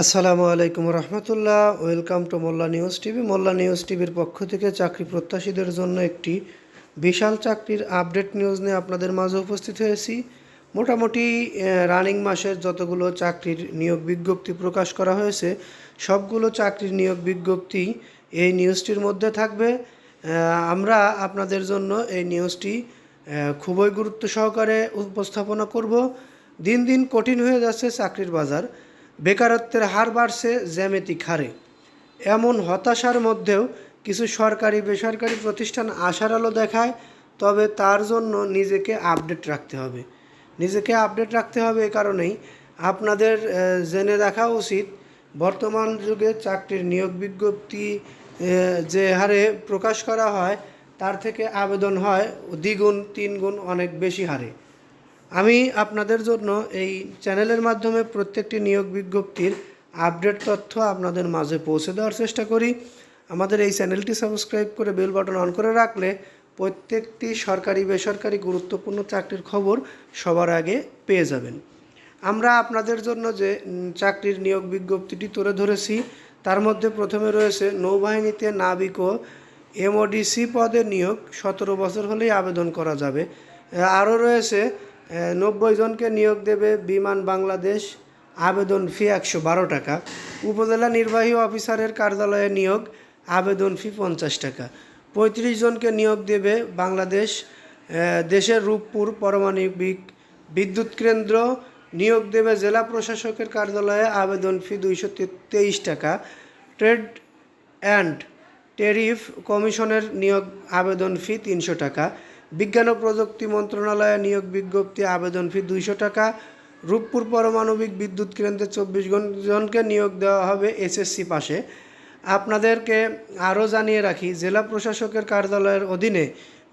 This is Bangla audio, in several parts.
আসসালামু আলাইকুম রহমতুল্লাহ। Welcome to Molla news TV. Molla news টিভির পক্ষ থেকে চাকরি প্রত্যাশীদের জন্য একটি বিশাল চাকরির আপডেট নিউজ নিয়ে আপনাদের মাঝে উপস্থিত হয়েছি। মোটামুটি রানিং মাসের যতগুলো চাকরির নিয়োগ বিজ্ঞপ্তি প্রকাশ করা হয়েছে, সবগুলো চাকরির নিয়োগ বিজ্ঞপ্তি এই নিউজটির মধ্যে থাকবে। আমরা আপনাদের জন্য এই নিউজটি খুবই গুরুত্ব সহকারে উপস্থাপনা করব। দিন দিন কঠিন হয়ে যাচ্ছে চাকরির বাজার। বেকারত্বের হার বাড়ছে জ্যামিতিক হারে এমন হতাশার মধ্যেও কিছু সরকারি, বেসরকারি প্রতিষ্ঠান আশার আলো দেখায়, তবে তার জন্য নিজেকে আপডেট রাখতে হবে। নিজেকে আপডেট রাখতে হবে এ কারণেই আপনাদের জেনে রাখা উচিত, বর্তমান যুগে চাকরির নিয়োগ বিজ্ঞপ্তি যে হারে প্রকাশ করা হয়, তার থেকে আবেদন হয় দ্বিগুণ, তিনগুণ অনেক বেশি হারে। আমি আপনাদের জন্য এই চ্যানেলের মাধ্যমে প্রত্যেকটি নিয়োগ বিজ্ঞপ্তির আপডেট তথ্য আপনাদের মাঝে পৌঁছে দেওয়ার চেষ্টা করি। আমাদের এই চ্যানেলটি সাবস্ক্রাইব করে বেল বাটন অন করে রাখলে প্রত্যেকটি সরকারি, বেসরকারি গুরুত্বপূর্ণ চাকরির খবর সবার আগে পেয়ে যাবেন। আমরা আপনাদের জন্য যে চাকরির নিয়োগ বিজ্ঞপ্তিটি তুলে ধরেছি, তার মধ্যে প্রথমে রয়েছে নৌবাহিনীতে নাবিক ও এমওডিসি পদে নিয়োগ, সতেরো বছর হলেই আবেদন করা যাবে। আরও রয়েছে নব্বই জনকে নিয়োগ দেবে বিমান বাংলাদেশ, আবেদন ফি একশো বারো টাকা। উপজেলা নির্বাহী অফিসারের কার্যালয়ে নিয়োগ, আবেদন ফি পঞ্চাশ টাকা। পঁয়ত্রিশ জনকে নিয়োগ দেবে বাংলাদেশ দেশের রূপপুর পারমাণবিক বিদ্যুৎ কেন্দ্র। নিয়োগ দেবে জেলা প্রশাসকের কার্যালয়ে, আবেদন ফি দুইশো তেইশ টাকা। ট্রেড অ্যান্ড টেরিফ কমিশনের নিয়োগ, আবেদন ফি তিনশো টাকা। বিজ্ঞান ও প্রযুক্তি মন্ত্রণালয়ে নিয়োগ বিজ্ঞপ্তি, আবেদন ফি দুইশো টাকা। রূপপুর পারমাণবিক বিদ্যুৎ কেন্দ্রে চব্বিশ জনকে নিয়োগ দেওয়া হবে এসএসসি পাশে। আপনাদেরকে আরও জানিয়ে রাখি, জেলা প্রশাসকের কার্যালয়ের অধীনে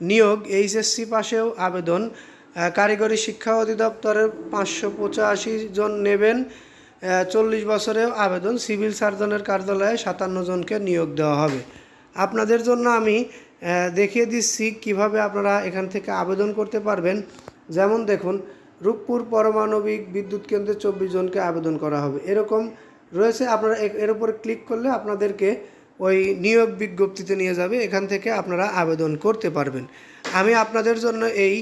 নিয়োগ এইচএসসি পাশেও আবেদন। কারিগরি শিক্ষা অধিদপ্তরের পাঁচশো পঁচাশি জন নেবেন। চল্লিশ বছরেও আবেদন। সিভিল সার্জনের কার্যালয়ে সাতান্ন জনকে নিয়োগ দেওয়া হবে। আপনাদের জন্য আমি দেখিয়ে দিচ্ছি কীভাবে আপনারা এখান থেকে আবেদন করতে পারবেন। যেমন দেখুন, রূপপুর পারমাণবিক বিদ্যুৎ কেন্দ্রে চব্বিশ জনকে আবেদন করা হবে। এরকম রয়েছে, আপনারা এর উপরে ক্লিক করলে আপনাদেরকে ওই নিয়োগ বিজ্ঞপ্তিতে নিয়ে যাবে। এখান থেকে আপনারা আবেদন করতে পারবেন। আমি আপনাদের জন্য এই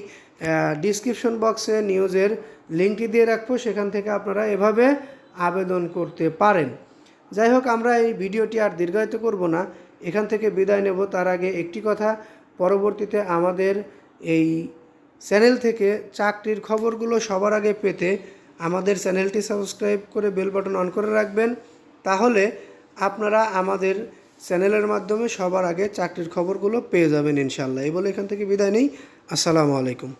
ডিসক্রিপশন বক্সে নিউজের লিঙ্কটি দিয়ে রাখব। সেখান থেকে আপনারা এভাবে আবেদন করতে পারেন। যাই হোক, আমরা এই ভিডিওটি আর দীর্ঘায়িত করব না। এখান থেকে বিদায় নেব। তার আগে একটি কথা, পরবর্তীতে আমাদের এই চ্যানেল থেকে চাকরির খবরগুলো সবার আগে পেতে আমাদের চ্যানেলটি সাবস্ক্রাইব করে বেল বাটন অন করে রাখবেন। তাহলে আপনারা আমাদের চ্যানেলের মাধ্যমে সবার আগে চাকরির খবরগুলো পেয়ে যাবেন ইনশাল্লাহ এই বলে এখান থেকে বিদায় নেই। আসসালামু আলাইকুম।